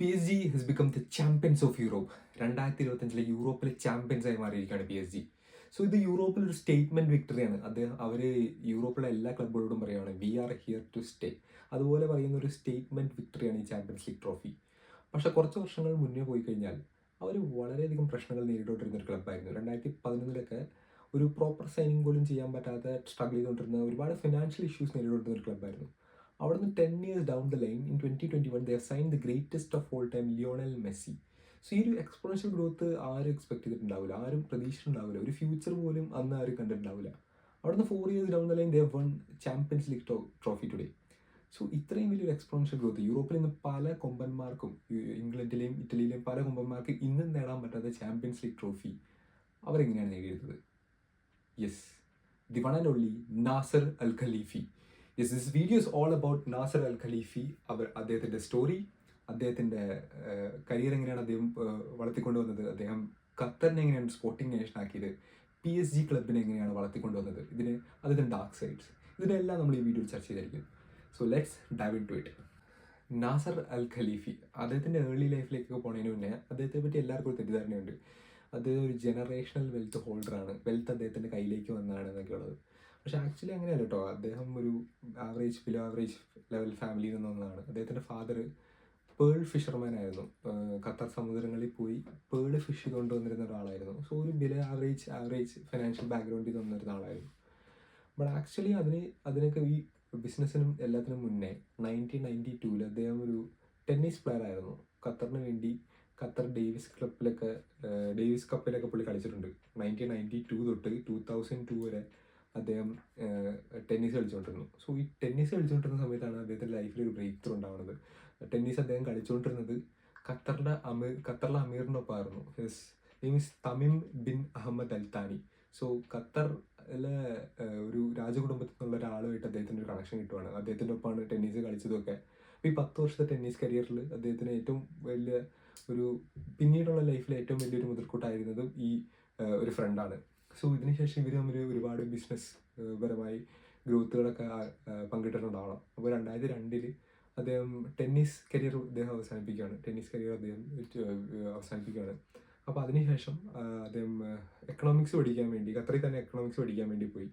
P S G has become the champions of Europe രണ്ടായിരത്തി ഇരുപത്തഞ്ചിലെ യൂറോപ്പിലെ ചാമ്പ്യൻസ് ആയി മാറിയിരിക്കുകയാണ് പി എസ് ജി സോ ഇത് യൂറോപ്പിൽ ഒരു സ്റ്റേറ്റ്മെന്റ് വിക്ടറിയാണ് അദ്ദേഹം അവർ യൂറോപ്പിലെ എല്ലാ ക്ലബുകളോടും പറയുകയാണ് we are here to stay അതുപോലെ പറയുന്ന ഒരു സ്റ്റേറ്റ്മെന്റ് വിക്ടറിയാണ് ഈ ചാമ്പ്യൻസ് ലീഗ് ട്രോഫി പക്ഷെ കുറച്ച് വർഷങ്ങൾ മുന്നേ പോയി കഴിഞ്ഞാൽ അവർ വളരെയധികം പ്രശ്നങ്ങൾ നേരിട്ടുകൊണ്ടിരുന്ന ഒരു ക്ലബ്ബായിരുന്നു രണ്ടായിരത്തി പതിനൊന്നിലൊക്കെ ഒരു പ്രോപ്പർ സൈനിങ് പോലും ചെയ്യാൻ പറ്റാതെ സ്ട്രഗിൾ ചെയ്തുകൊണ്ടിരുന്ന ഒരുപാട് ഫിനാൻഷ്യൽ ഇഷ്യൂസ് നേരിടുന്ന ഒരു ക്ലബ്ബായിരുന്നു അവിടുന്ന് ten years down the line in twenty twenty one the sign the greatest of all time Lionel Messi so ഈ ഒരു എക്സ്പോണൻഷ്യൽ ഗ്രോത്ത് ആരും എക്സ്പെക്ട് ചെയ്തിട്ടുണ്ടാവില്ല. ആരും പ്രതീക്ഷിച്ചിട്ടുണ്ടാവില്ല. ഒരു ഫ്യൂച്ചർ പോലും അന്ന് ആരും കണ്ടിട്ടുണ്ടാവില്ല. അവിടുന്ന് four years down the line the one champions league trophy today so ഇത്രയും വലിയൊരു എക്സ്പോണൻഷ്യൽ ഗ്രോത്ത് യൂറോപ്പിൽ നിന്ന് പല കൊമ്പന്മാർക്കും ഇംഗ്ലണ്ടിലെയും ഇറ്റലിയിലെയും പല കൊമ്പന്മാർക്ക് ഇന്നും നേടാൻ പറ്റാത്ത ചാമ്പ്യൻസ് ലീഗ് ട്രോഫി അവരെങ്ങനെയാണ് നേടിയെടുത്തത്? Yes the one and only Nasser Al Khelaifi. Yes this video is all about Nasser Al Khelaifi അവർ അദ്ദേഹത്തിന്റെ സ്റ്റോറി അദ്ദേഹത്തിന്റെ കരിയർ എങ്ങനെയാണ് അദ്ദേഹം വളർത്തിക്കൊണ്ടുവന്നത് അദ്ദേഹം ഖത്തറിനെ എങ്ങനെയാണ് സ്പോർട്ടിംഗ് നേഷൻ ആക്കിയത് പി എസ് ജി ക്ലബിനെ എങ്ങനെയാണ് വളർത്തിക്കൊണ്ടുവന്നത് ഇതിന് അതിന്റെ ഡാർക്ക് സൈഡ്സ് ഇതിനെല്ലാം നമ്മൾ ഈ വീഡിയോയിൽ ചർച്ച ചെയ്തായിരിക്കും so let's dive into it Nasser Al Khelaifi അദ്ദേഹത്തിന്റെ ഏർലി ലൈഫിലേക്കൊക്കെ പോണതിന് മുന്നേ അദ്ദേഹത്തെ പറ്റി എല്ലാവർക്കും ഒരു തെറ്റിദ്ധാരണയുണ്ട്. അദ്ദേഹം ഒരു ജനറേഷണൽ വെൽത്ത് ഹോൾഡറാണ് വെൽത്ത് അദ്ദേഹത്തിന്റെ കയ്യിലേക്ക് വന്നതാണ് എന്നൊക്കെ ഉള്ളത് പക്ഷെ ആക്ച്വലി അങ്ങനെയല്ല കേട്ടോ അദ്ദേഹം ഒരു ആവറേജ് ബിലോ ആവറേജ് ലെവൽ ഫാമിലിയിൽ നിന്ന് വന്നതാണ് അദ്ദേഹത്തിന്റെ ഫാദർ പേൾ ഫിഷർമാൻ ആയിരുന്നു. ഖത്തർ സമുദ്രങ്ങളിൽ പോയി പേൾ ഫിഷ് കൊണ്ടുവന്നിരുന്ന ഒരാളായിരുന്നു. സോ ഒരു ബിലോ ആവറേജ് ആവറേജ് ഫിനാൻഷ്യൽ ബാക്ക്ഗ്രൗണ്ടിൽ നിന്ന് വന്നിരുന്ന ആളായിരുന്നു. ബട്ട് ആക്ച്വലി അതിന് അതിനൊക്കെ ഈ ബിസിനസ്സിനും എല്ലാത്തിനും മുന്നേ നയന്റീൻ നയന്റി ടൂവിൽ അദ്ദേഹം ഒരു ടെന്നീസ് പ്ലെയർ ആയിരുന്നു. ഖത്തറിന് വേണ്ടി ഖത്തർ ഡേവിസ് ക്ലബിലൊക്കെ ഡേവിസ് കപ്പിലൊക്കെ പുള്ളി കളിച്ചിട്ടുണ്ട്. നയന്റീൻ നയന്റി ടു തൊട്ട് ടൂ തൗസൻഡ് ടു വരെ അദ്ദേഹം ടെന്നീസ് കളിച്ചുകൊണ്ടിരുന്നു സോ ഈ ടെന്നീസ് കളിച്ചുകൊണ്ടിരുന്ന സമയത്താണ് അദ്ദേഹത്തിന്റെ ലൈഫിൽ ഒരു ബ്രേക്ക് ത്രൂ ഉണ്ടാവുന്നത്. ടെന്നീസ് അദ്ദേഹം കളിച്ചുകൊണ്ടിരുന്നത് ഖത്തറിന്റെ അമീർ ഖത്തറിലെ അമീറിനൊപ്പമായിരുന്നു. His name is Tamim bin Ahmad Al Thani. So ഖത്തറിലെ ഒരു രാജകുടുംബത്തിൽ നിന്നുള്ള ഒരാളുമായിട്ട് അദ്ദേഹത്തിന്റെ ഒരു കണക്ഷൻ കിട്ടുവാണ്. അദ്ദേഹത്തിന്റെ ഒപ്പമാണ് ടെന്നീസ് കളിച്ചതൊക്കെ. ഈ പത്ത് വർഷത്തെ ടെന്നീസ് കരിയറിൽ അദ്ദേഹത്തിന് ഏറ്റവും വലിയ ഒരു പിന്നീടുള്ള ലൈഫിലെ ഏറ്റവും വലിയൊരു മുതൽക്കൂട്ടായിരുന്നതും ഈ ഒരു ഫ്രണ്ടാണ് സോ ഇതിനുശേഷം ഇവർ തമ്മിൽ ഒരുപാട് ബിസിനസ് പരമായി ഗ്രോത്തുകളൊക്കെ പങ്കിട്ടിട്ടുണ്ടാവണം. അപ്പോൾ രണ്ടായിരത്തി രണ്ടിൽ അദ്ദേഹം ടെന്നീസ് കരിയർ അദ്ദേഹം അവസാനിപ്പിക്കുകയാണ്. ടെന്നീസ് കരിയർ അദ്ദേഹം അവസാനിപ്പിക്കുകയാണ്. അപ്പോൾ അതിനുശേഷം അദ്ദേഹം എക്കണോമിക്സ് പഠിക്കാൻ വേണ്ടി ഖത്തറിൽ തന്നെ എക്കണോമിക്സ് പഠിക്കാൻ വേണ്ടി പോയി.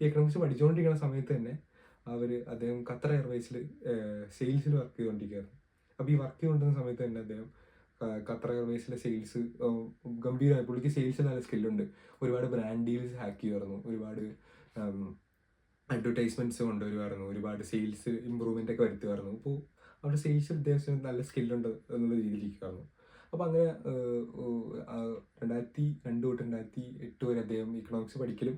ഈ എക്കണോമിക്സ് പഠിച്ചുകൊണ്ടിരിക്കുന്ന സമയത്ത് തന്നെ അവർ അദ്ദേഹം ഖത്തർ എയർവേസിൽ സെയിൽസിൽ വർക്ക് ചെയ്തുകൊണ്ടിരിക്കുകയായിരുന്നു അപ്പോൾ ഈ വർക്ക് ചെയ്തുകൊണ്ടിരുന്ന സമയത്ത് തന്നെ അദ്ദേഹം ഖത്തർ എയർവേസിലെ സെയിൽസ് ഗംഭീരമായി. പുള്ളിക്ക് സെയിൽസ് നല്ല സ്കില്ലുണ്ട് ഒരുപാട് ബ്രാൻഡ് ഡീൽസ് ഹാക്ക് ചെയ്യുമായിരുന്നു. ഒരുപാട് അഡ്വർടൈസ്മെന്റ്സ് കൊണ്ടുവരുമായിരുന്നു. ഒരുപാട് സെയിൽസ് ഇമ്പ്രൂവ്മെന്റ് ഒക്കെ വരുത്തുമായിരുന്നു. അപ്പോൾ അവിടെ സെയിൽസ് അത്യാവശ്യം നല്ല സ്കില്ലുണ്ട് എന്നുള്ള രീതിയിലിരിക്കുമായിരുന്നു അപ്പോൾ അങ്ങനെ രണ്ടായിരത്തി രണ്ട് തൊട്ട് രണ്ടായിരത്തി എട്ട് വരെ അദ്ദേഹം ഇക്കണോമിക്സ് പഠിക്കലും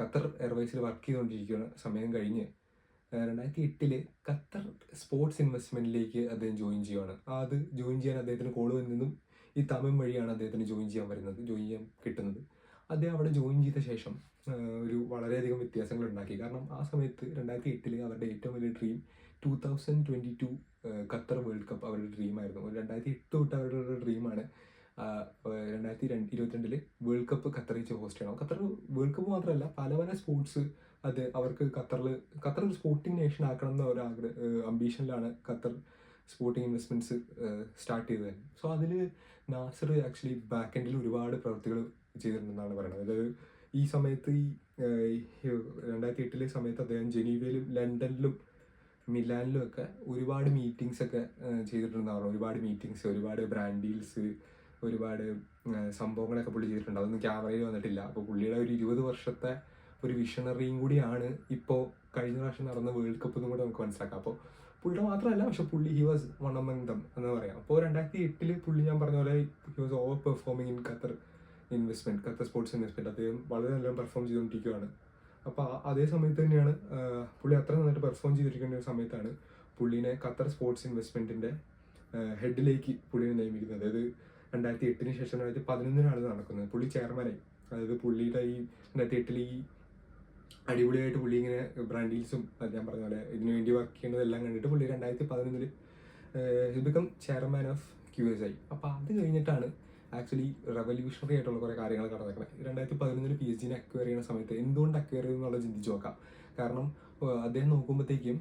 ഖത്തർ എയർവേസിൽ വർക്ക് ചെയ്തുകൊണ്ടിരിക്കുന്ന സമയം കഴിഞ്ഞ് രണ്ടായിരത്തി എട്ടിൽ ഖത്തർ സ്പോർട്സ് ഇൻവെസ്റ്റ്മെന്റിലേക്ക് അദ്ദേഹം ജോയിൻ ചെയ്യുകയാണ് അത് ജോയിൻ ചെയ്യാൻ അദ്ദേഹത്തിന് കോൾ വന്നതും ഈ തമിഴ് വഴിയാണ് അദ്ദേഹത്തിന് ജോയിൻ ചെയ്യാൻ വരുന്നത് ജോയിൻ ചെയ്യാൻ കിട്ടുന്നത്. അദ്ദേഹം അവിടെ ജോയിൻ ചെയ്ത ശേഷം ഒരു വളരെയധികം വ്യത്യാസങ്ങൾ ഉണ്ടാക്കി. കാരണം ആ സമയത്ത് രണ്ടായിരത്തി എട്ടിൽ അവരുടെ ഏറ്റവും വലിയ dream two thousand twenty two Qatar world cup അവരുടെ ഡ്രീമായിരുന്നു രണ്ടായിരത്തി എട്ട് തൊട്ട് അവരുടെ ഡ്രീമാണ് രണ്ടായിരത്തി രണ്ട് ഇരുപത്തിരണ്ടിൽ വേൾഡ് കപ്പ് ഖത്തറിൽ ഹോസ്റ്റ് ചെയ്യണം. ഖത്തർ വേൾഡ് കപ്പ് മാത്രമല്ല പല പല സ്പോർട്സ് അത് അവർക്ക് ഖത്തറിൽ ഖത്തർ സ്പോർട്ടിംഗ് നേഷൻ ആക്കണം എന്ന ഒരു ആഗ്രഹ അംബീഷനിലാണ് ഖത്തർ സ്പോർട്ടിംഗ് ഇൻവെസ്റ്റ്മെന്റ്സ് സ്റ്റാർട്ട് ചെയ്തത്. സോ അതിൽ നാസർ ആക്ച്വലി ബാക്ക് എൻഡിൽ ഒരുപാട് പ്രവൃത്തികൾ ചെയ്തിട്ടുണ്ടെന്നാണ് പറയുന്നത്. അതായത് ഈ സമയത്ത് ഈ രണ്ടായിരത്തി എട്ടിലെ സമയത്ത് അദ്ദേഹം ജനീവയിലും ലണ്ടനിലും മിലാനിലും ഒക്കെ ഒരുപാട് മീറ്റിങ്സ് ഒക്കെ ചെയ്തിട്ടുണ്ടെന്നാണ് ഒരുപാട് മീറ്റിങ്സ് ഒരുപാട് ബ്രാൻഡ് ഡീൽസ് ഒരുപാട് സംഭവങ്ങളൊക്കെ പുള്ളി ചെയ്തിട്ടുണ്ട്. അതൊന്നും ക്യാമറയിൽ വന്നിട്ടില്ല. അപ്പോൾ പുള്ളിയുടെ ഒരു ഇരുപത് വർഷത്തെ ഒരു വിഷണറിയും കൂടിയാണ് ഇപ്പോൾ കഴിഞ്ഞ പ്രാവശ്യം നടന്ന വേൾഡ് കപ്പ് എന്നും കൂടെ നമുക്ക് മനസ്സിലാക്കാം. അപ്പോൾ പുള്ളിയുടെ മാത്രമല്ല പക്ഷെ പുള്ളി he was one among them എന്ന് പറയാം. അപ്പോൾ രണ്ടായിരത്തി എട്ടിൽ പുള്ളി ഞാൻ പറഞ്ഞ പോലെ he was over performing in Qatar investment Qatar sports investment അദ്ദേഹം വളരെ നല്ല പെർഫോം ചെയ്തുകൊണ്ടിരിക്കുകയാണ് അപ്പോൾ അതേ സമയത്ത് തന്നെയാണ് പുള്ളി അത്ര നന്നായിട്ട് പെർഫോം ചെയ്തിരിക്കുന്ന ഒരു സമയത്താണ് പുള്ളിനെ ഖത്തർ സ്പോർട്സ് ഇൻവെസ്റ്റ്മെന്റിന്റെ ഹെഡിലേക്ക് പുള്ളിനെ നിയമിക്കുന്നത്. അതായത് രണ്ടായിരത്തി എട്ടിന് ശേഷം രണ്ടായിരത്തി പതിനൊന്നിനാണ് നടക്കുന്നത്. പുള്ളി ചെയർമാനായി അതായത് പുള്ളിയുടെ ഈ രണ്ടായിരത്തി എട്ടിൽ ഈ അടിപൊളിയായിട്ട് പുള്ളി ഇങ്ങനെ ബ്രാൻഡ് ഡീൽസും ഞാൻ പറഞ്ഞ പോലെ ഇതിനു വേണ്ടി വർക്ക് ചെയ്യുന്നതെല്ലാം കണ്ടിട്ട് പുള്ളി രണ്ടായിരത്തി പതിനൊന്നിൽ become chairman of Q S I അപ്പോൾ അത് കഴിഞ്ഞിട്ടാണ് ആക്ച്വലി റെവല്യൂഷണറി ആയിട്ടുള്ള കുറേ കാര്യങ്ങൾ കടന്നിരിക്കുന്നത് രണ്ടായിരത്തി പതിനൊന്നിൽ പി എച്ച് ഡിനെ അക്വയർ ചെയ്യുന്ന സമയത്ത് എന്തുകൊണ്ട് അക്വയർ ചെയ്തു എന്നുള്ളത് ചിന്തിച്ച് നോക്കാം. കാരണം അദ്ദേഹം നോക്കുമ്പോഴത്തേക്കും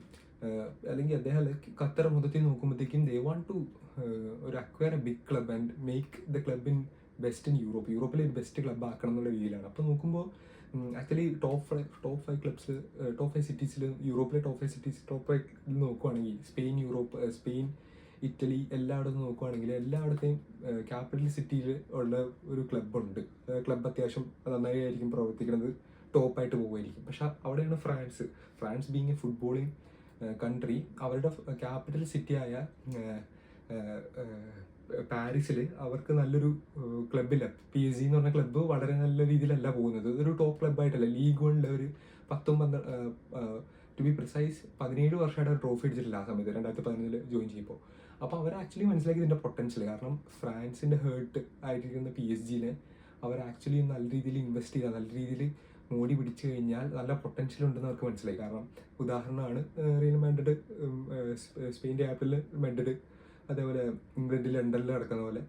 അല്ലെങ്കിൽ അദ്ദേഹം ഖത്തർ മൊത്തത്തിൽ നോക്കുമ്പോഴത്തേക്കും ദേ വാണ്ട് ടു ഒരു acquire a big club and make the club in best in Europe യൂറോപ്പിലെ ബെസ്റ്റ് ക്ലബ് ആക്കണം എന്നുള്ള രീതിയിലാണ്. അപ്പോൾ നോക്കുമ്പോൾ actually top five top five clubs top five സിറ്റീസിൽ യൂറോപ്പിലെ top five cities top five നോക്കുവാണെങ്കിൽ സ്പെയിൻ യൂറോപ്പ് സ്പെയിൻ ഇറ്റലി എല്ലായിടത്തും നോക്കുവാണെങ്കിൽ എല്ലായിടത്തെയും ക്യാപിറ്റൽ സിറ്റിയിൽ ഉള്ള ഒരു ക്ലബ്ബുണ്ട് ക്ലബ്ബ് അത്യാവശ്യം നന്നായി ആയിരിക്കും പ്രവർത്തിക്കുന്നത്. ടോപ്പായിട്ട് പോകുമായിരിക്കും പക്ഷെ അവിടെയാണ് France. France being a footballing country അവരുടെ ക്യാപിറ്റൽ സിറ്റിയായ പാരീസിൽ അവർക്ക് നല്ലൊരു ക്ലബില്ല പി എസ് ജി എന്ന് പറഞ്ഞ ക്ലബ്ബ് വളരെ നല്ല രീതിയിലല്ല പോകുന്നത്. ഇതൊരു ടോപ്പ് ക്ലബ്ബായിട്ടല്ല. ലീഗ് വണ്ണിലെ ഒരു പത്തും പന്ത്രണ്ട് ടു ബി പ്രിസൈസ് പതിനേഴ് വർഷമായിട്ട് ട്രോഫി അടിച്ചിട്ടില്ല ആ സമയത്ത്. രണ്ടായിരത്തി പതിനൊന്നിൽ ജോയിൻ ചെയ്യുമ്പോൾ അപ്പോൾ അവർ ആക്ച്വലി മനസ്സിലാക്കി ഇതിന്റെ പൊട്ടൻഷ്യൽ കാരണം ഫ്രാൻസിന്റെ ഹേർട്ട് ആയിട്ടിരിക്കുന്ന പി എസ് ജിനെ അവർ ആക്ച്വലി നല്ല രീതിയിൽ ഇൻവെസ്റ്റ് ചെയ്താൽ നല്ല രീതിയിൽ മോടി പിടിച്ചു കഴിഞ്ഞാൽ നല്ല പൊട്ടൻഷ്യൽ ഉണ്ടെന്ന് അവർക്ക് മനസ്സിലായി. കാരണം ഉദാഹരണമാണ് റിയൽ മാൻഡ്രിഡ് സ്പെയിന്റെ ആപ്പിൽ മാൻഡ്രിഡ് അതേപോലെ ഇംഗ്ലണ്ടിൽ ലണ്ടനിൽ നടക്കുന്ന പോലെ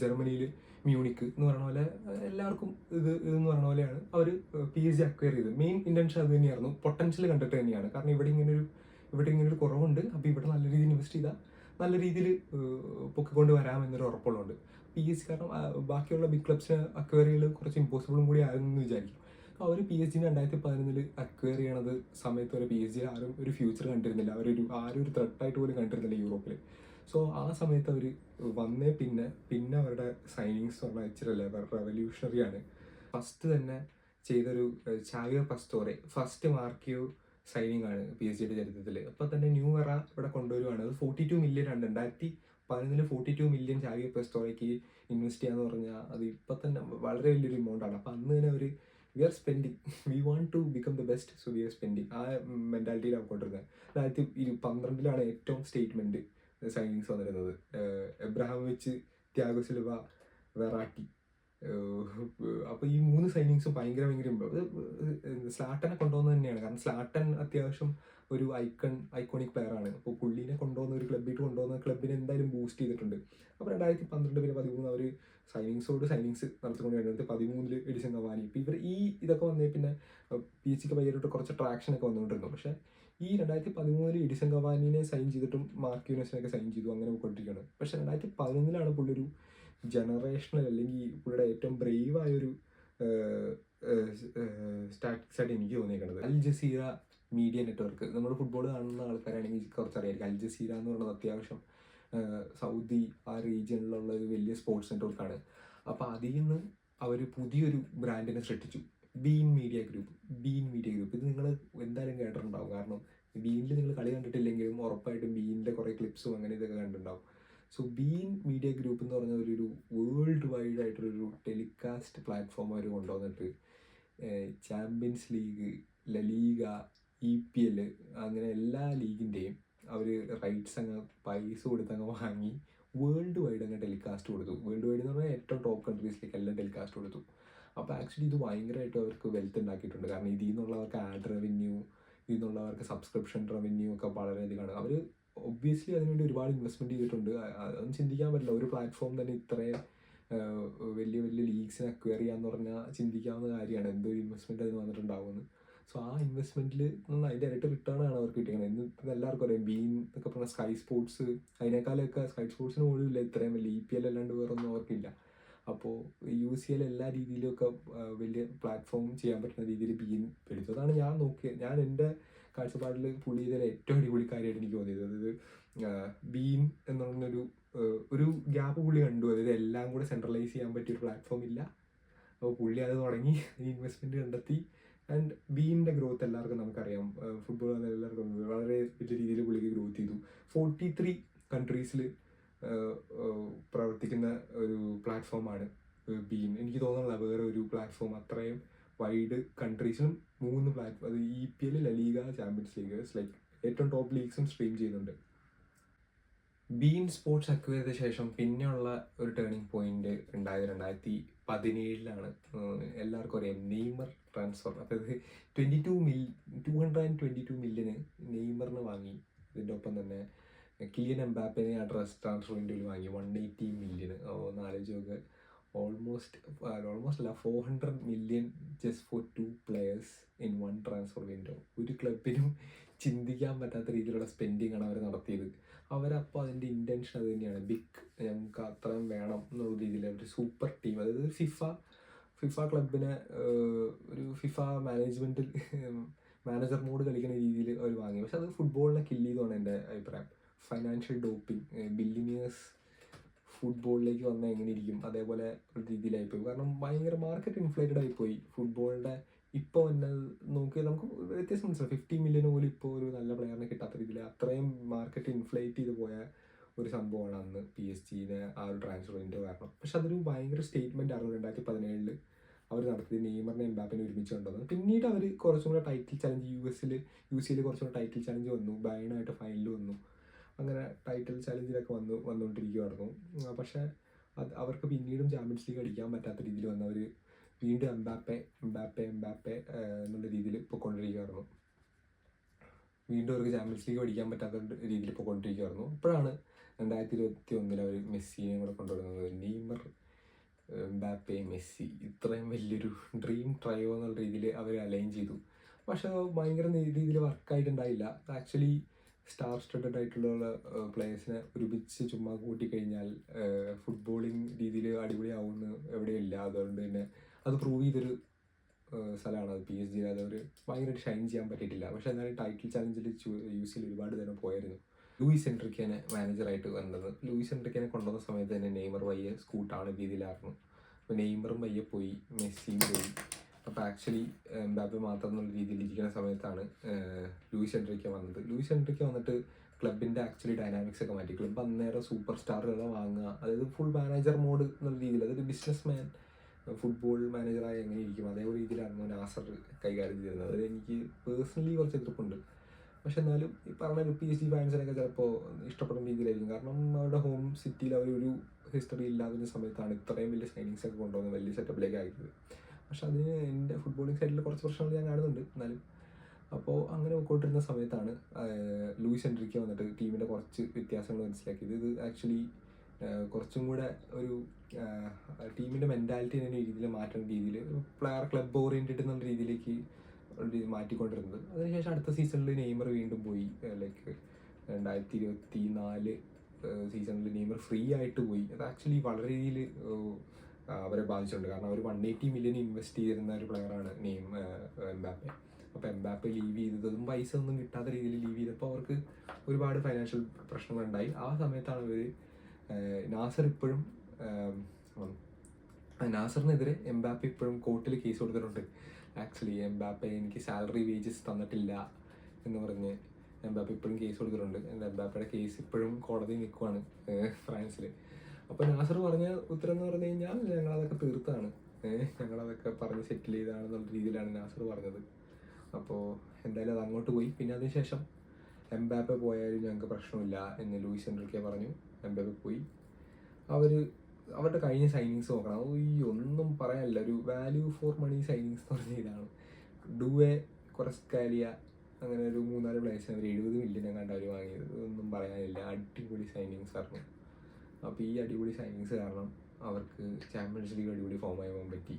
ജർമ്മനിയിൽ മ്യൂണിക്ക് എന്ന് പറയുന്ന പോലെ എല്ലാവർക്കും ഇത് ഇതെന്ന് പറയുന്ന പോലെയാണ് അവർ പി എസ് ജി അക്വയർ ചെയ്തത്. മെയിൻ ഇന്റൻഷൻ അത് തന്നെയായിരുന്നു. പൊട്ടൻഷ്യൽ കണ്ടിട്ട് തന്നെയാണ്. കാരണം ഇവിടെ ഇങ്ങനെ ഒരു ഇവിടെ ഇങ്ങനെ ഒരു കുറവുണ്ട്. അപ്പോൾ ഇവിടെ നല്ല രീതിയിൽ ഇൻവെസ്റ്റ് ചെയ്താൽ നല്ല രീതിയിൽ പൊക്കിക്കൊണ്ട് വരാമെന്നൊരു ഉറപ്പുള്ളതുകൊണ്ട്. പി എസ് കാരണം ബാക്കിയുള്ള ബിഗ് ക്ലബ്സിന് അക്വയറികൾ കുറച്ച് ഇമ്പോസിബിളും കൂടി ആയിരുന്നു വിചാരിക്കും. അവർ പി എസ് ജിനെ രണ്ടായിരത്തി പതിനൊന്നിൽ അക്വയർ ചെയ്യണത് സമയത്ത് ഒരു പി എസ് ജി ആരും ഒരു ഫ്യൂച്ചർ കണ്ടിരുന്നില്ല. അവരൊരു ആരും ഒരു ത്രെട്ടായിട്ട് പോലും കണ്ടിരുന്നില്ല യൂറോപ്പിൽ സോ ആ സമയത്ത് അവർ വന്നേ പിന്നെ പിന്നെ അവരുടെ സൈനിങ്സ് പറഞ്ഞാൽ റെവല്യൂഷണറി ആണ്. ഫസ്റ്റ് തന്നെ ചെയ്തൊരു Javier Pastore first marquee signing ആണ് പി എസ് ജിയുടെ ചരിത്രത്തിൽ അപ്പോൾ തന്നെ ന്യൂ എറ ഇവിടെ കൊണ്ടുവരുവാണ്. അത് ഫോർട്ടി ടു മില്യൺ ആണ്. രണ്ടായിരത്തി പതിനൊന്നിൽ ഫോർട്ടി ടു മില്യൺ ചാവിയർ പസ്റ്റോറയ്ക്ക് ഇൻവെസ്റ്റ് ചെയ്യാന്ന് പറഞ്ഞാൽ അത് ഇപ്പം തന്നെ വളരെ വലിയൊരു എമൗണ്ട് ആണ്. അപ്പം അന്ന് തന്നെ അവർ we are spending we want to become the best so we are spending ആ മെന്റാലിറ്റിയിലാണ് കൊണ്ടിരുന്നത്. രണ്ടായിരത്തി ഇരു പന്ത്രണ്ടിലാണ് ഏറ്റവും സ്റ്റേറ്റ്മെന്റ് സൈനിങ്സ് വന്നിരുന്നത്. എബ്രഹാം വെച്ച് ത്യാഗോ സിൽവ വെറാട്ടി അപ്പോൾ ഈ മൂന്ന് സൈനിങ്സും ഭയങ്കര ഭയങ്കര സ്ലാട്ടനെ കൊണ്ടുവന്നത് തന്നെയാണ്. കാരണം സ്ലാട്ടൻ അത്യാവശ്യം ഒരു ഐക്കൺ ഐക്കോണിക് പ്ലെയർ ആണ്. അപ്പോൾ പുള്ളീനെ കൊണ്ടുപോകുന്നത് ക്ലബിനെ എന്തായാലും ബൂസ്റ്റ് ചെയ്തിട്ടുണ്ട്. അപ്പോൾ രണ്ടായിരത്തി പന്ത്രണ്ട് പിന്നെ പതിമൂന്ന് അവർ സൈനിങ്സോട് സൈനിങ്സ് നടത്തിക്കൊണ്ട് രണ്ടായിരത്തി പതിമൂന്നിൽ എഡിസൺ കവാനി ഇപ്പോൾ ഇവർ ഈ ഇതൊക്കെ വന്നേ പിന്നെ പി എച്ച് ഭയങ്കരമായിട്ട് കുറച്ച് ട്രാക്ഷൻ ഒക്കെ വന്നുകൊണ്ടിരുന്നു പക്ഷേ ഈ രണ്ടായിരത്തി പതിമൂന്നിൽ എഡിസൺ കവാനിനെ സൈൻ ചെയ്തിട്ടും മാർക്ക് യൂണിവേഴ്സിനൊക്കെ സൈൻ ചെയ്തു അങ്ങനെ പോയിക്കൊണ്ടിരിക്കുകയാണ്. പക്ഷേ രണ്ടായിരത്തി പതിനൊന്നിലാണ് പുള്ളൊരു ജനറേഷണൽ അല്ലെങ്കിൽ പുള്ളിയുടെ ഏറ്റവും ബ്രേവായൊരു സ്റ്റാറ്റിക്സ് ആയിട്ട് എനിക്ക് തോന്നിയിരിക്കുന്നത് അൽ ജസീറ മീഡിയ നെറ്റ്വർക്ക്. നമ്മൾ ഫുട്ബോൾ കാണുന്ന ആൾക്കാരാണെങ്കിൽ കുറച്ചറിയായിരിക്കും അൽ ജസീര എന്ന് പറയുന്നത് അത്യാവശ്യം സൗദി ആ റീജിയനിലുള്ള ഒരു വലിയ സ്പോർട്സ് നെറ്റ്വർക്കാണ്. അപ്പോൾ അതിൽ നിന്ന് അവർ പുതിയൊരു ബ്രാൻഡിനെ സൃഷ്ടിച്ചു. BeIN media group. BeIN media group. ഇത് നിങ്ങൾ എന്തായാലും കേട്ടിട്ടുണ്ടാവും. കാരണം ബീനിൽ നിങ്ങൾ കളി കണ്ടിട്ടില്ലെങ്കിലും ഉറപ്പായിട്ടും ബീനിന്റെ കുറേ ക്ലിപ്സും അങ്ങനെ ഇതൊക്കെ കണ്ടിട്ടുണ്ടാവും. സോ ബീൻ മീഡിയ ഗ്രൂപ്പ് എന്ന് പറഞ്ഞ ഒരു വേൾഡ് വൈഡ് ആയിട്ടുള്ളൊരു ടെലികാസ്റ്റ് പ്ലാറ്റ്ഫോം അവർ കൊണ്ടുവന്നിട്ട് champions league La Liga E P L അങ്ങനെ എല്ലാ ലീഗിന്റെയും അവർ റൈറ്റ്സ് അങ്ങ് പൈസ കൊടുത്ത് അങ്ങ് വാങ്ങി വേൾഡ് വൈഡ് അങ്ങ് ടെലികാസ്റ്റ് കൊടുത്തു. വേൾഡ് വൈഡ് എന്ന് പറഞ്ഞാൽ ഏറ്റവും ടോപ്പ് കൺട്രീസിലേക്ക് എല്ലാം ടെലികാസ്റ്റ് കൊടുത്തു. അപ്പോൾ ആക്ച്വലി ഇത് ഭയങ്കരമായിട്ട് അവർക്ക് വെൽത്ത് ഉണ്ടാക്കിയിട്ടുണ്ട്. കാരണം ഇതിൽ നിന്നുള്ളവർക്ക് ആഡ് റവന്യൂ ഇതിൽ നിന്നുള്ളവർക്ക് സബ്സ്ക്രിപ്ഷൻ റവന്യൂ ഒക്കെ വളരെയധികമാണ് അവർ ഒബ്വിയസ്ലി അതിനുവേണ്ടി ഒരുപാട് ഇൻവെസ്റ്റ്മെന്റ് ചെയ്തിട്ടുണ്ട്. അതൊന്നും ചിന്തിക്കാൻ പറ്റില്ല. ഒരു പ്ലാറ്റ്ഫോം തന്നെ ഇത്രയും വലിയ വലിയ ലീഗ്സിനെ അക്വയർ ചെയ്യാന്ന് പറഞ്ഞാൽ ചിന്തിക്കാവുന്ന കാര്യമാണ്. എന്തോ ഇൻവെസ്റ്റ്മെന്റ് അതിന് വന്നിട്ടുണ്ടാവുമെന്ന്. സോ ആ ഇൻവെസ്റ്റ്മെന്റിൽ അതിന്റെ ഇരട്ടി റിട്ടേൺ ആണ് അവർക്ക് കിട്ടിയത് ഇന്ന് എല്ലാവർക്കും അറിയാം ബീൻ എന്നൊക്കെ പറഞ്ഞാൽ സ്കൈ സ്പോർട്സ് അതിനേക്കാളൊക്കെ സ്കൈ സ്പോർട്സിന് പോലും ഇത്രയും വലിയ ഇ പി എൽ അല്ലാണ്ട് വേറൊന്നും അവർക്കില്ല. അപ്പോൾ യു സി എൽ എല്ലാ രീതിയിലൊക്കെ വലിയ പ്ലാറ്റ്ഫോം ചെയ്യാൻ പറ്റുന്ന രീതിയിൽ ബീൻ എടുത്തു. ഞാൻ നോക്കിയത് ഞാൻ എന്റെ കാഴ്ചപ്പാടിൽ പുള്ളി ഇതിൽ ഏറ്റവും അടിപൊളി കാര്യമായിട്ട് എനിക്ക് തോന്നിയത്. അതായത് ബീൻ എന്ന് പറഞ്ഞൊരു ഒരു ഗ്യാപ്പ് പുള്ളി കണ്ടു. അതായത് എല്ലാം കൂടെ സെൻട്രലൈസ് ചെയ്യാൻ പറ്റിയ ഒരു പ്ലാറ്റ്ഫോം ഇല്ല. അപ്പോൾ പുള്ളി അത് തുടങ്ങി ഇൻവെസ്റ്റ്മെന്റ് കണ്ടെത്തി. ആൻഡ് ബീന്റെ ഗ്രോത്ത് എല്ലാവർക്കും നമുക്കറിയാം. ഫുട്ബോൾ എല്ലാവർക്കും വളരെ വലിയ രീതിയിൽ പുള്ളിക്ക് ഗ്രോത്ത് ചെയ്തു. ഫോർട്ടി ത്രീ കൺട്രീസിൽ പ്രവർത്തിക്കുന്ന ഒരു പ്ലാറ്റ്ഫോമാണ് ബീൻ എനിക്ക് തോന്നുന്നില്ല വേറെ ഒരു പ്ലാറ്റ്ഫോം അത്രയും വൈഡ് കൺട്രീസിലും മൂന്ന് പ്ലാറ്റ്ഫോം അത് E P L La Liga champions league like ഏറ്റവും ടോപ്പ് ലീഗ്സും സ്ട്രീം ചെയ്യുന്നുണ്ട്. ബീൻ സ്പോർട്സ് അക്വയർ ചെയ്ത ശേഷം പിന്നെയുള്ള ഒരു ടേണിംഗ് പോയിന്റ് ഉണ്ടായത് രണ്ടായിരത്തി പതിനേഴിലാണ്. എല്ലാവർക്കും അറിയാം. നെയ്മർ ട്രാൻസ്ഫർ അതായത് twenty two mil two hundred and twenty two million നെയ്മറിന് വാങ്ങി. ഇതിന്റെ ഒപ്പം തന്നെ കിലിയൻ എംബാപ്പിനെ ആ ഡ്രസ് ട്രാൻസ്ഫർ വിൻഡോയിൽ വാങ്ങി. വൺ എയ്റ്റി മില്യന് ഒന്ന് ആലോചിച്ച് ഓൾമോസ്റ്റ് ഓൾമോസ്റ്റ് അല്ല four hundred million just for two players in one transfer window ഒരു ക്ലബിനും ചിന്തിക്കാൻ പറ്റാത്ത രീതിയിലുള്ള സ്പെൻഡിങ് ആണ് അവർ നടത്തിയത്. അവരപ്പോൾ അതിന്റെ ഇന്റൻഷൻ അത് തന്നെയാണ്. ബിഗ് ഞങ്ങൾക്ക് അത്രയും വേണം എന്നുള്ള രീതിയിൽ ഒരു സൂപ്പർ ടീം അതായത് ഫിഫ ഫിഫ ക്ലബിനെ ഒരു ഫിഫ മാനേജ്മെന്റിൽ മാനേജർ മോഡ് കളിക്കുന്ന രീതിയിൽ അവർ വാങ്ങി. പക്ഷെ അത് ഫുട്ബോളിനെ കില്ല് ചെയ്തതാണ് എന്റെ അഭിപ്രായം. ഫൈനാൻഷ്യൽ ഡോപ്പിംഗ് ബില്ലിനിയേഴ്സ് ഫുട്ബോളിലേക്ക് വന്നാൽ എങ്ങനെ ഇരിക്കും? അതേപോലെ ഒരു രീതിയിലായിപ്പോയി. കാരണം ഭയങ്കര മാർക്കറ്റ് ഇൻഫ്ലേറ്റഡ് ആയിപ്പോയി. ഫുട്ബോളിന്റെ ഇപ്പോൾ തന്നെ നോക്കിയാൽ നമുക്ക് വ്യത്യാസം മനസ്സിലാവും ഫിഫ്റ്റി മില്യൺ പോലും ഇപ്പോൾ ഒരു നല്ല പ്ലെയറിനെ കിട്ടാത്ത രീതിയിൽ അത്രയും മാർക്കറ്റ് ഇൻഫ്ലേറ്റ് ചെയ്ത് പോയ ഒരു സംഭവമാണ് അന്ന് പി എസ് ജിനെ ആ ഒരു ട്രാൻസ്ഫർ വിൻഡോ കാരണം. പക്ഷെ അതൊരു ഭയങ്കര സ്റ്റേറ്റ്മെന്റ് ആയിരുന്നു രണ്ടായിരത്തി പതിനേഴിൽ അവർ നടത്തിയത് നെയ്മറിനെ എംബാപ്പിനെ ഒരുമിച്ച് കൊണ്ടുവന്നത്. പിന്നീട് അവർ കുറച്ചും കൂടെ ടൈറ്റിൽ ചലഞ്ച് യു എസിൽ യു സിയിൽ കുറച്ചും കൂടെ ടൈറ്റിൽ ചലഞ്ച് വന്നു. ബയണായിട്ട് ഫൈനൽ വന്നു. അങ്ങനെ ടൈറ്റിൽ ചലഞ്ചിലൊക്കെ വന്നു വന്നുകൊണ്ടിരിക്കുമായിരുന്നു പക്ഷേ അത് അവർക്ക് പിന്നീടും ചാമ്പ്യൻസ് ലീഗ് അടിക്കാൻ പറ്റാത്ത രീതിയിൽ വന്നവർ വീണ്ടും എംബാപ്പെ എംബാപ്പെ എംബാപ്പെ എന്നുള്ള രീതിയിൽ പൊയ്ക്കൊണ്ടിരിക്കുമായിരുന്നു വീണ്ടും അവർക്ക് ചാമ്പ്യൻസ് ലീഗ് അടിക്കാൻ പറ്റാത്ത രീതിയിൽ പൊയ്ക്കൊണ്ടിരിക്കുമായിരുന്നു ഇപ്പോഴാണ് രണ്ടായിരത്തി ഇരുപത്തി ഒന്നിൽ അവർ മെസ്സിയെ കൂടെ കൊണ്ടുവരുന്നത്. നെയ്മർ ബാപ്പെ മെസ്സി ഇത്രയും വലിയൊരു ഡ്രീം ട്രയോ എന്നുള്ള രീതിയിൽ അവർ അലൈൻ ചെയ്തു. പക്ഷെ ഭയങ്കര രീതിയിൽ വർക്കായിട്ടുണ്ടായില്ല ആക്ച്വലി സ്റ്റാർ സ്റ്റഡഡ് ആയിട്ടുള്ള പ്ലേയേഴ്സിനെ ഒരുമിച്ച് ചുമ്മാ കൂട്ടിക്കഴിഞ്ഞാൽ ഫുട്ബോളിങ് രീതിയിൽ അടിപൊളിയാവുമെന്ന് എവിടെയില്ല. അതുകൊണ്ട് തന്നെ അത് പ്രൂവ് ചെയ്തൊരു സ്ഥലമാണ് അത്. പി എസ് ജി അത് അവർ ഭയങ്കരമായിട്ട് ഷൈൻ ചെയ്യാൻ പറ്റിയിട്ടില്ല. പക്ഷെ എന്നാലും ടൈറ്റിൽ ചലഞ്ചിൽ യൂസ് ചെയ്ത് ഒരുപാട് നേരം പോയായിരുന്നു. ലൂയിസ് എൻട്രിക്കേനെ മാനേജറായിട്ട് വന്നത്. ലൂയിസ് എൻട്രിക്കേനെ കൊണ്ടുവന്ന സമയത്ത് തന്നെ നെയ്മർ വയ്യ സ്കൂട്ടാണ് രീതിയിലായിരുന്നു. അപ്പോൾ നെയ്മറും വയ്യ പോയി മെസ്സിയും പോയി. അപ്പോൾ ആക്ച്വലി എംബാപ്പെ മാത്രം എന്നുള്ള രീതിയിൽ ഇരിക്കുന്ന സമയത്താണ് ലൂയിസ് എൻട്രിക്ക വന്നത്. ലൂയിസ് എൻട്രിക്ക വന്നിട്ട് ക്ലബിന്റെ ആക്ച്വലി ഡൈനാമിക്സ് ഒക്കെ മാറ്റി. ക്ലബ്ബ് അന്നേരം സൂപ്പർ സ്റ്റാറുകളെ വാങ്ങുക അതായത് ഫുൾ മാനേജർ മോഡ് എന്നുള്ള രീതിയിൽ അതൊരു ബിസിനസ് മാൻ ഫുട്ബോൾ മാനേജറായി എങ്ങനെ ഇരിക്കും അതേ രീതിയിലായിരുന്നു നാസർ കൈകാര്യം ചെയ്തിരുന്നത്. അതിൽ എനിക്ക് പേഴ്സണലി കുറച്ച് എതിർപ്പുണ്ട്. പക്ഷെ എന്നാലും ഈ പറഞ്ഞ പി എസ് ജി ഫാൻസിനൊക്കെ ചിലപ്പോൾ ഇഷ്ടപ്പെടുന്ന രീതിയിലായിരിക്കും. കാരണം അവരുടെ ഹോം സിറ്റിയിൽ അവരൊരു ഹിസ്റ്ററി ഇല്ലാതിരുന്ന സമയത്താണ് ഇത്രയും വലിയ സൈനിങ്സ് ഒക്കെ കൊണ്ടുവന്ന് വലിയ സെറ്റപ്പിലേക്ക് ആക്കിയത്. പക്ഷെ അതിന് എന്റെ ഫുട്ബോളിങ് സൈഡിൽ കുറച്ച് പ്രശ്നങ്ങൾ ഞാൻ കാണുന്നുണ്ട് എന്നാലും. അപ്പോൾ അങ്ങനെ പോയിക്കൊണ്ടിരുന്ന സമയത്താണ് ലൂയിസ് എൻട്രിക്ക് വന്നിട്ട് ടീമിന്റെ കുറച്ച് വ്യത്യാസങ്ങൾ മനസ്സിലാക്കിയത്. ഇത് ആക്ച്വലി കുറച്ചും കൂടെ ഒരു ടീമിന്റെ മെന്റാലിറ്റി തന്നെ രീതിയിൽ മാറ്റുന്ന രീതിയിൽ പ്ലെയർ ക്ലബ് ഓറിയന്റഡ് എന്നുള്ള രീതിയിലേക്ക് ഒരു മാറ്റിക്കൊണ്ടിരുന്നത്. അതിനുശേഷം അടുത്ത സീസണിൽ നെയ്മർ വീണ്ടും പോയി. ലൈക്ക് രണ്ടായിരത്തി ഇരുപത്തി നാല് സീസണിൽ നെയ്മർ ഫ്രീ ആയിട്ട് പോയി. അത് ആക്ച്വലി വളരെ രീതിയിൽ അവരെ ബാധിച്ചിട്ടുണ്ട്. കാരണം അവർ വൺ എയ്റ്റി മില്യൺ ഇൻവെസ്റ്റ് ചെയ്തിരുന്ന ഒരു പ്ലെയറാണ് നെയ്മ എംബാപ്പെ. അപ്പോൾ എംബാപ്പെ ലീവ് ചെയ്തതും പൈസ ഒന്നും കിട്ടാത്ത രീതിയിൽ ലീവ് ചെയ്തപ്പോൾ അവർക്ക് ഒരുപാട് ഫൈനാൻഷ്യൽ പ്രശ്നങ്ങളുണ്ടായി ആ സമയത്താണ് ഇവർ നാസർ ഇപ്പോഴും നാസറിനെതിരെ എംബാപ്പെ ഇപ്പോഴും കോർട്ടിൽ കേസ് കൊടുത്തിട്ടുണ്ട്. ആക്ച്വലി എംബാപ്പെ എനിക്ക് സാലറി വേജസ് തന്നിട്ടില്ല എന്ന് പറഞ്ഞ് എംബാപ്പെ ഇപ്പോഴും കേസ് എന്റെ എംബാപ്പയുടെ കേസ് ഇപ്പോഴും കോടതി നിൽക്കുവാണ് ഫ്രാൻസിൽ അപ്പോൾ നാസർ പറഞ്ഞ ഉത്തരം എന്ന് പറഞ്ഞു കഴിഞ്ഞാൽ ഞങ്ങളതൊക്കെ തീർത്താണ്. ഞങ്ങളതൊക്കെ പറഞ്ഞ് സെറ്റിൽ ചെയ്താണെന്നുള്ള രീതിയിലാണ് നാസർ പറഞ്ഞത്. അപ്പോൾ എന്തായാലും അത് അങ്ങോട്ട് പോയി. പിന്നെ അതിനുശേഷം എംബാപ്പെ പോയാലും ഞങ്ങൾക്ക് പ്രശ്നമില്ല എന്ന് ലൂയിസ് എൻഡ്രിക്കെ പറഞ്ഞു. എംബാപ്പെ പോയി. അവർ അവരുടെ കഴിഞ്ഞ സൈനിങ്സ് നോക്കണം. ഈ ഒന്നും പറയാനില്ല. ഒരു വാല്യൂ ഫോർ മണി സൈനിങ്സ് എന്ന് പറഞ്ഞ ഇതാണ്. ഡുവെ കുറസ്കാലിയ അങ്ങനെ ഒരു മൂന്നാൽ പ്ലേയേഴ്സിന് അവർ എഴുപത് മില്യൺ എങ്ങാണ്ട് അവർ വാങ്ങിയത്. ഒന്നും പറയാനില്ല. അടിപൊളി സൈനിങ്സ് ആയിരുന്നു. അപ്പോൾ ഈ അടിപൊളി സൈനിങ്സ് കാരണം അവർക്ക് ചാമ്പ്യൻസ് ലീഗ് അടിപൊളി ഫോം ആയി പോകാൻ പറ്റി.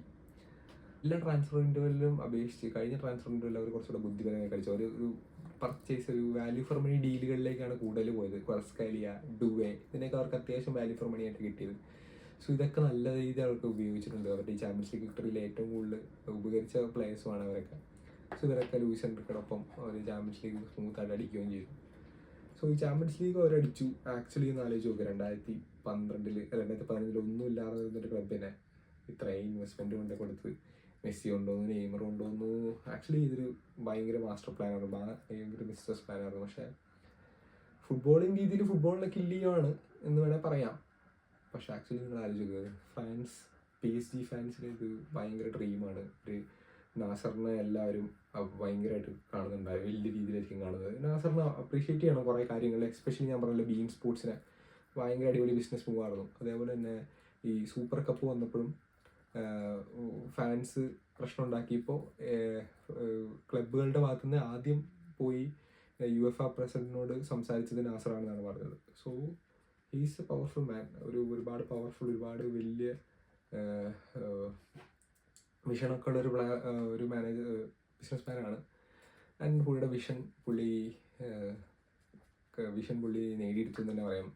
എല്ലാ ട്രാൻസ്ഫർ വിൻഡോയിലും അപേക്ഷിച്ച് കഴിഞ്ഞ ട്രാൻസ്ഫർ വിൻഡോയിൽ അവർ കുറച്ചുകൂടെ ബുദ്ധിപരമായി കളിച്ചു. അവർ ഒരു പർച്ചേസ് ഒരു വാല്യൂ ഫോർ മണി ഡീലുകളിലേക്കാണ് കൂടുതൽ പോയത്. കുറസ്കാലിയ ഡുവെ ഇതിനൊക്കെ അവർക്ക് അത്യാവശ്യം വാല്യൂ ഫോർ മണി ആയിട്ട് കിട്ടിയത്. സോ ഇതൊക്കെ നല്ല രീതിയിൽ അവർക്ക് ഉപയോഗിച്ചിട്ടുണ്ട്. അവരുടെ ഈ ചാമ്പ്യൻസ് ലീഗ് വിക്ടറിയിൽ ഏറ്റവും കൂടുതൽ ഉപകരിച്ച പ്ലേയേഴ്സുമാണ് അവരൊക്കെ. സോ ഇവരൊക്കെ ലൂസ് എൻട്രിക്കടൊപ്പം അവർ ചാമ്പ്യൻസ് ലീഗ് സ്മൂത്തായിട്ട് അടിക്കുകയും ചെയ്തു. സോ ഈ ചാമ്പ്യൻസ് ലീഗ് അവരടിച്ചു ആക്ച്വലി ഒന്ന് ആലോചിച്ച് നോക്കുക രണ്ടായിരത്തി പന്ത്രണ്ടിൽ രണ്ടായിരത്തി പതിനഞ്ചിൽ ഒന്നും ഇല്ലാതെ നിന്നൊരു ക്ലബിനെ ഇത്രയും ഇൻവെസ്റ്റ്മെന്റ് കൊണ്ട് കൊടുത്ത് മെസ്സി കൊണ്ടുവന്നു നെയ്മർ കൊണ്ടുവന്നു. ആക്ച്വലി ഇതൊരു ഭയങ്കര മാസ്റ്റർ പ്ലാനാണ് ഭയങ്കര ബിസിനസ് പ്ലാനായിരുന്നു പക്ഷേ ഫുട്ബോളിങ് രീതിയിൽ ഫുട്ബോളിനെ കില്ലിയാണ് എന്ന് വേണേൽ പറയാം. പക്ഷെ ആക്ച്വലി നിങ്ങൾ ആലോചിക്കുന്നത് ഫാൻസ് പി എസ് ജി ഫാൻസിന് ഇത് ഭയങ്കര ഡ്രീമാണ് ഒരു നാസറിനെ എല്ലാവരും ഭയങ്കരമായിട്ട് കാണുന്നുണ്ടാവും വലിയ രീതിയിലായിരിക്കും കാണുന്നത്. നാസറിനെ അപ്രീഷിയേറ്റ് ചെയ്യണം കുറേ കാര്യങ്ങൾ. എക്സ്പെഷ്യലി ഞാൻ പറഞ്ഞില്ല ബീം സ്പോർട്സിനെ ഭയങ്കര അടിപൊളി ബിസിനസ് മൂവായിരുന്നു അതേപോലെ തന്നെ ഈ സൂപ്പർ കപ്പ് വന്നപ്പോഴും ഫാൻസ് പ്രശ്നം ഉണ്ടാക്കിയപ്പോൾ ക്ലബുകളുടെ ഭാഗത്തു നിന്ന് ആദ്യം പോയി യു എഫ് ആ പ്രസിഡന്റിനോട് സംസാരിച്ചത് നാസറാണെന്നാണ് പറഞ്ഞത്. So he's a powerful man ഒരു ഒരുപാട് പവർഫുൾ ഒരുപാട് വലിയ വിഷനൊക്കെ ഉള്ള ഒരു ഒരു മാനേജർ ബിസിനസ് മാനാണ് ആൻഡ് പുള്ളിയുടെ വിഷൻ പുള്ളി വിഷൻ പുള്ളി നേടിയെടുത്തു തന്നെ പറയാം.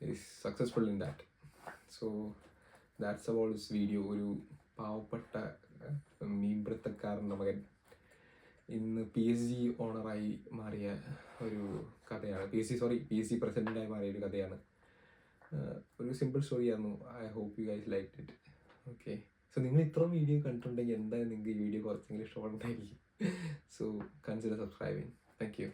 Is successful in that so that's about this video ഒരു പാവപ്പെട്ട മീൻപിടുത്തക്കാരന്റെ മകൻ. ഇന്ന് പി എസ് ജി ഓണറായി മാറിയ ഒരു കഥയാണ്. P S G sorry P S G പ്രസിഡന്റായി മാറിയ ഒരു കഥയാണ്. ഒരു simple സ്റ്റോറിയായിരുന്നു I hope you guys like it okay so നിങ്ങൾ ഇത്രയും വീഡിയോ കണ്ടിട്ടുണ്ടെങ്കിൽ എന്തായാലും നിങ്ങൾക്ക് ഈ വീഡിയോ കുറച്ചെങ്കിലും ഇഷ്ടപ്പെടുന്നുണ്ടായിരിക്കും so consider subscribing thank you